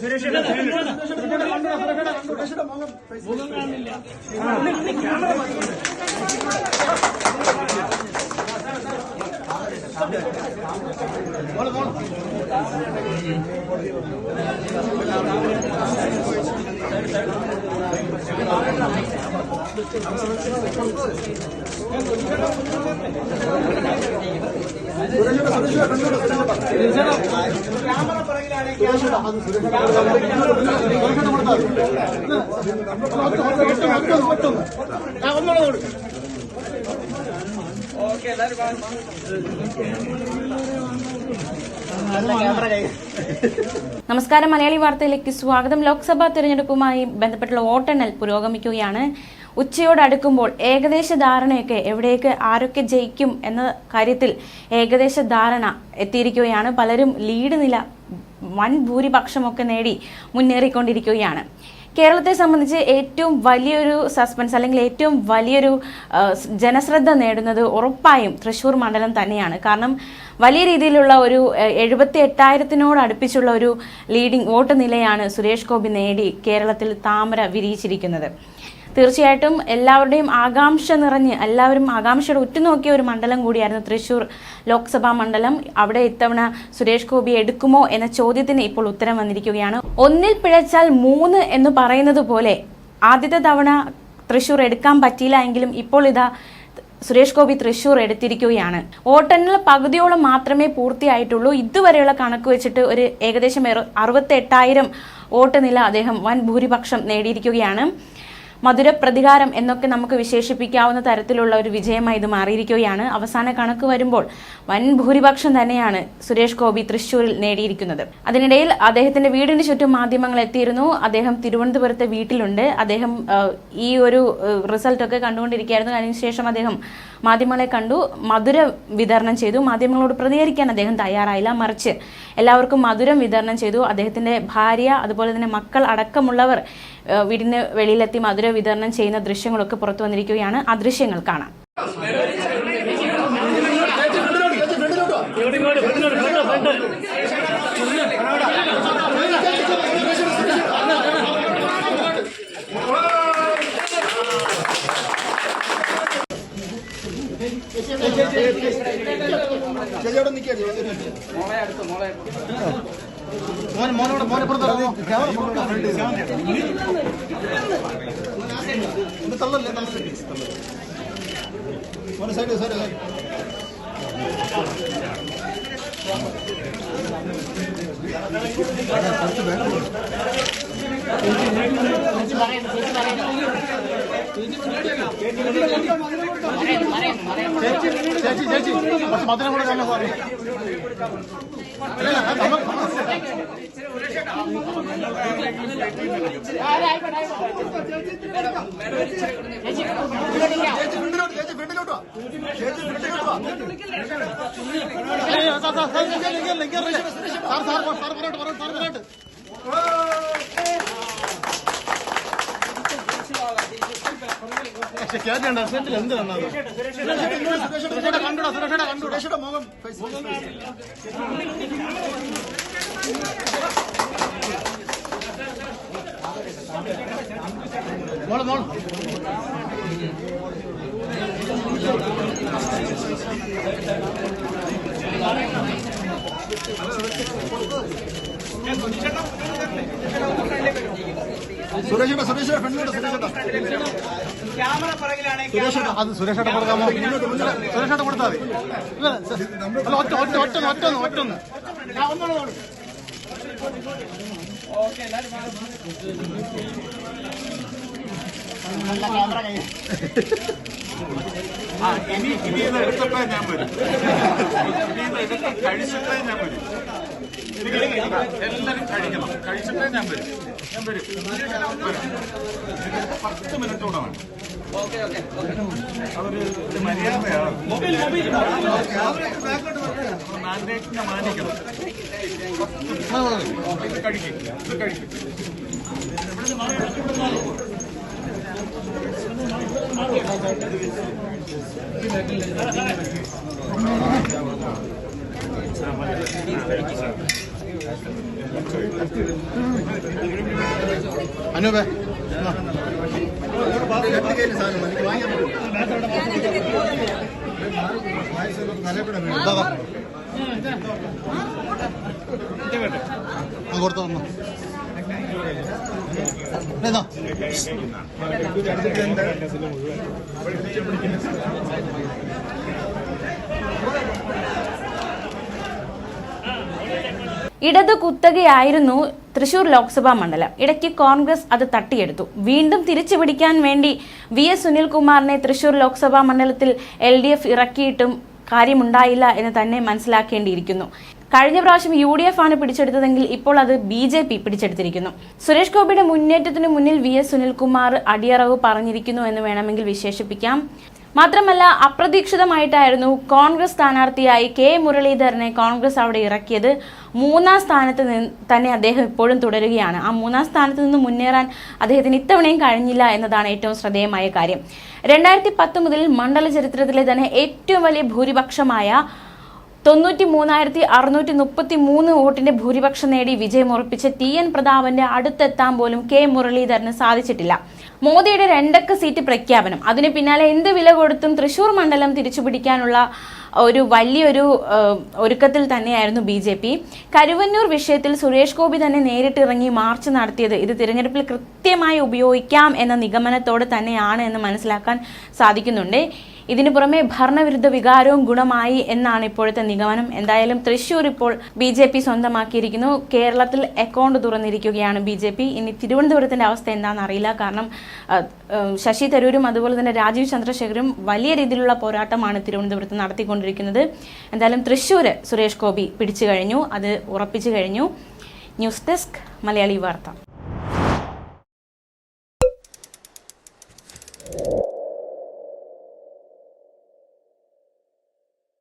Suresh camera പിറകിലാണ് okay എല്ലാവരും നമസ്കാരം. മലയാളി വാർത്തയിലേക്ക് സ്വാഗതം. ലോക്സഭാ തെരഞ്ഞെടുപ്പുമായി ബന്ധപ്പെട്ടുള്ള വോട്ടെണ്ണൽ പുരോഗമിക്കുകയാണ്. ഉച്ചയോട് അടുക്കുമ്പോൾ ഏകദേശ ധാരണയൊക്കെ എവിടേക്ക് ആരൊക്കെ ജയിക്കും എന്ന കാര്യത്തിൽ ഏകദേശ ധാരണ എത്തിയിരിക്കുകയാണ്. പലരും ലീഡ് നില വൻ ഭൂരിപക്ഷമൊക്കെ നേടി മുന്നേറിക്കൊണ്ടിരിക്കുകയാണ്. കേരളത്തെ സംബന്ധിച്ച് ഏറ്റവും വലിയൊരു സസ്പെൻസ് അല്ലെങ്കിൽ ഏറ്റവും വലിയൊരു ജനശ്രദ്ധ നേടുന്നത് ഉറപ്പായും തൃശ്ശൂർ മണ്ഡലം തന്നെയാണ്. കാരണം വലിയ രീതിയിലുള്ള ഒരു എഴുപത്തി എട്ടായിരത്തിനോട് അടുപ്പിച്ചുള്ള ഒരു ലീഡിംഗ് വോട്ട് നിലയാണ് സുരേഷ് ഗോപി നേടി കേരളത്തിൽ താമര വിരിയിച്ചിരിക്കുന്നത്. തീർച്ചയായിട്ടും എല്ലാവരുടെയും ആകാംക്ഷ നിറഞ്ഞ് എല്ലാവരും ആകാംക്ഷയുടെ ഉറ്റുനോക്കിയ ഒരു മണ്ഡലം കൂടിയായിരുന്നു തൃശൂർ ലോക്സഭാ മണ്ഡലം. അവിടെ ഇത്തവണ സുരേഷ് ഗോപി എടുക്കുമോ എന്ന ചോദ്യത്തിന് ഇപ്പോൾ ഉത്തരം വന്നിരിക്കുകയാണ്. ഒന്നിൽ പിഴച്ചാൽ മൂന്ന് എന്ന് പറയുന്നത് പോലെ ആദ്യത്തെ തവണ തൃശൂർ എടുക്കാൻ പറ്റിയില്ല എങ്കിലും ഇപ്പോൾ ഇതാ സുരേഷ് ഗോപി തൃശൂർ എടുത്തിരിക്കുകയാണ്. വോട്ടെണ്ണൽ പകുതിയോളം മാത്രമേ പൂർത്തിയായിട്ടുള്ളൂ. ഇതുവരെയുള്ള കണക്ക് വെച്ചിട്ട് ഒരു ഏകദേശം അറുപത്തെട്ടായിരം വോട്ട് നില അദ്ദേഹം വൻ ഭൂരിപക്ഷം നേടിയിരിക്കുകയാണ്. മധുര പ്രതികാരം എന്നൊക്കെ നമുക്ക് വിശേഷിപ്പിക്കാവുന്ന തരത്തിലുള്ള ഒരു വിജയമായി ഇത് മാറിയിരിക്കുകയാണ്. അവസാന കണക്ക് വരുമ്പോൾ വൻ ഭൂരിപക്ഷം തന്നെയാണ് സുരേഷ് ഗോപി തൃശൂരിൽ നേടിയിരിക്കുന്നത്. അതിനിടയിൽ അദ്ദേഹത്തിന്റെ വീടിന് ചുറ്റും മാധ്യമങ്ങൾ എത്തിയിരുന്നു. അദ്ദേഹം തിരുവനന്തപുരത്തെ വീട്ടിലുണ്ട്. അദ്ദേഹം ഈ ഒരു റിസൾട്ട് ഒക്കെ കണ്ടുകൊണ്ടിരിക്കുകയായിരുന്നു. അതിനുശേഷം അദ്ദേഹം മാധ്യമങ്ങളെ കണ്ടു. മധുര വിതരണം ചെയ്തു. മാധ്യമങ്ങളോട് പ്രതികരിക്കാൻ അദ്ദേഹം തയ്യാറായില്ല. മറിച്ച് എല്ലാവർക്കും മധുരം വിതരണം ചെയ്തു. അദ്ദേഹത്തിന്റെ ഭാര്യ അതുപോലെ തന്നെ മക്കൾ അടക്കമുള്ളവർ വീടിന് വെളിയിലെത്തി മധുര വിതരണം ചെയ്യുന്ന ദൃശ്യങ്ങളൊക്കെ പുറത്തു വന്നിരിക്കുകയാണ്. ആ ദൃശ്യങ്ങൾ കാണാം. ചേച്ചിയോടെ നിൽക്കുക മോനെ തള്ളല്ലേ തള്ളല്ലേ മോനെ സൈഡ് സൈഡ് സൈഡ് ചേച്ചി ചേച്ചി ചേച്ചി കുറച്ച് മധുരം കൂടെ തന്നെ സാറേ അല്ല, നമുക്ക് ചേച്ചി ഫ്രണ്ടിലോട്ട് ചേച്ചി ഫ്രണ്ടിലോട്ട് വാ ചേച്ചി ഫ്രണ്ടിലോട്ട് വാ ഏയ്, സാർ, സാർ, സാർ, പറയട്ടെ, പറയട്ടെ, സാർ, പറയട്ടെ. പക്ഷെ കേട്ടോ സെന്റിൽ എന്ത് വന്നത് സുരേഷയുടെ കണ്ടുടാ സുരേഷയുടെ കണ്ടു സുരേഷയുടെ മുഖം face. മോൾ മോൾ. സുരേഷേട്ടാ സുരേഷേട്ടാ ഫ്രണ്ടിലോട്ട് സുരേഷേട്ടാ. സുരേഷേട്ടാ അത് സുരേഷേട്ടാ കൊടുക്കാമോ സുരേഷേട്ടാ കൊടുത്താൽ മതി. ഒറ്റ ഒറ്റ ഒറ്റ ഒറ്റ ഒറ്റ ഒന്ന്. ഒന്നുകൂടെ, ആ, ഇനി ഇനി ഇത് എടുത്തിട്ടേ ഞാൻ വരും. ഇനി ഇത് എടുത്ത് കഴിച്ചിട്ടേ ഞാൻ വരും. എല്ലാരും കഴിക്കണം. കഴിച്ചിട്ടേ ഞാൻ വരും. ഞാൻ വരും. പത്ത് മിനിറ്റ് കൂടെ വേണം. അതൊരു മര്യാദയാണ്. മാൻഡേറ്റിനെ മാനിക്കണം. ഇത് കഴിക്കും ഇത് കഴിക്കും അനൂപേ കൊടുത്തു ഇടതു കുത്തകയായിരുന്നു തൃശൂർ ലോക്സഭാ മണ്ഡലം. ഇടയ്ക്ക് കോൺഗ്രസ് അത് തട്ടിയെടുത്തു. വീണ്ടും തിരിച്ചു പിടിക്കാൻ വേണ്ടി വി എസ് സുനിൽകുമാറിനെ തൃശൂർ ലോക്സഭാ മണ്ഡലത്തിൽ എൽ ഡി എഫ് ഇറക്കിയിട്ടും കാര്യമുണ്ടായില്ല എന്ന് തന്നെ മനസ്സിലാക്കേണ്ടിയിരിക്കുന്നു. കഴിഞ്ഞ പ്രാവശ്യം യു ഡി എഫ് ആണ് പിടിച്ചെടുത്തതെങ്കിൽ ഇപ്പോൾ അത് ബി ജെ പി പിടിച്ചെടുത്തിരിക്കുന്നു. സുരേഷ് ഗോപിയുടെ മുന്നേറ്റത്തിന് മുന്നിൽ വി എസ് സുനിൽകുമാർ അടിയറവ് പറഞ്ഞിരിക്കുന്നു എന്ന് വേണമെങ്കിൽ വിശേഷിപ്പിക്കാം. മാത്രമല്ല അപ്രതീക്ഷിതമായിട്ടായിരുന്നു കോൺഗ്രസ് സ്ഥാനാർത്ഥിയായി കെ. മുരളീധരനെ കോൺഗ്രസ് അവിടെ ഇറക്കിയത്. മൂന്നാം സ്ഥാനത്ത് തന്നെ അദ്ദേഹം ഇപ്പോഴും തുടരുകയാണ്. ആ മൂന്നാം സ്ഥാനത്ത് നിന്ന് മുന്നേറാൻ അദ്ദേഹത്തിന് ഇത്തവണയും കഴിഞ്ഞില്ല എന്നതാണ് ഏറ്റവും ശ്രദ്ധേയമായ കാര്യം. രണ്ടായിരത്തി പത്ത് മുതൽ മണ്ഡല ചരിത്രത്തിലെ തന്നെ ഏറ്റവും വലിയ ഭൂരിപക്ഷമായ തൊണ്ണൂറ്റി മൂന്നായിരത്തി അറുന്നൂറ്റി മുപ്പത്തി മൂന്ന് വോട്ടിന്റെ ഭൂരിപക്ഷം നേടി വിജയമുറപ്പിച്ച ടി എൻ പ്രതാപന്റെ അടുത്തെത്താൻ പോലും കെ മുരളീധരന് സാധിച്ചിട്ടില്ല. മോദിയുടെ രണ്ടക്ക സീറ്റ് പ്രഖ്യാപനം. അതിന് പിന്നാലെ എന്ത് വില കൊടുത്തും തൃശൂർ മണ്ഡലം തിരിച്ചുപിടിക്കാനുള്ള ഒരു വലിയൊരു ഒരുക്കത്തിൽ തന്നെയായിരുന്നു ബി ജെ പി. കരുവന്നൂർ വിഷയത്തിൽ സുരേഷ് ഗോപി തന്നെ നേരിട്ടിറങ്ങി മാർച്ച് നടത്തിയത് ഇത് തിരഞ്ഞെടുപ്പിൽ കൃത്യമായി ഉപയോഗിക്കാം എന്ന നിഗമനത്തോടെ തന്നെയാണ് എന്ന് മനസ്സിലാക്കാൻ സാധിക്കുന്നുണ്ട്. ഇതിനു പുറമെ ഭരണവിരുദ്ധ വികാരവും ഗുണമായി എന്നാണ് ഇപ്പോഴത്തെ നിഗമനം. എന്തായാലും തൃശൂർ ഇപ്പോൾ ബി ജെ പി സ്വന്തമാക്കിയിരിക്കുന്നു. കേരളത്തിൽ അക്കൗണ്ട് തുറന്നിരിക്കുകയാണ് ബി ജെ പി. ഇനി തിരുവനന്തപുരത്തിന്റെ അവസ്ഥ എന്താണെന്ന് അറിയില്ല. കാരണം ശശി തരൂരും അതുപോലെ തന്നെ രാജീവ് ചന്ദ്രശേഖരും വലിയ രീതിയിലുള്ള പോരാട്ടമാണ് തിരുവനന്തപുരത്ത് നടത്തിക്കൊണ്ടിരിക്കുന്നത്. എന്തായാലും തൃശ്ശൂർ സുരേഷ് ഗോപി പിടിച്ചു കഴിഞ്ഞു. അത് ഉറപ്പിച്ചു കഴിഞ്ഞു. ന്യൂസ് ഡെസ്ക് മലയാളി വാർത്ത.